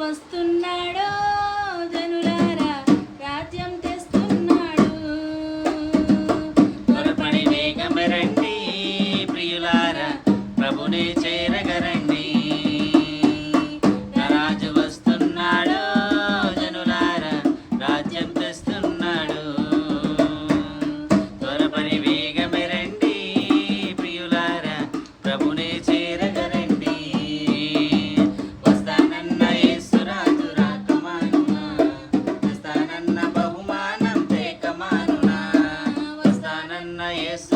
వస్తున్నాడో? esse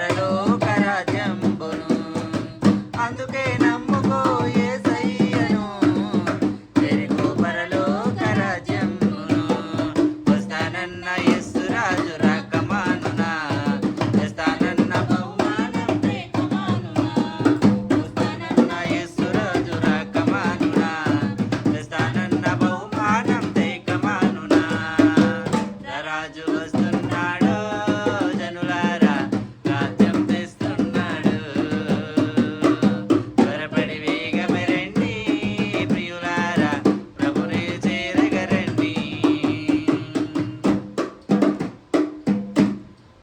I know.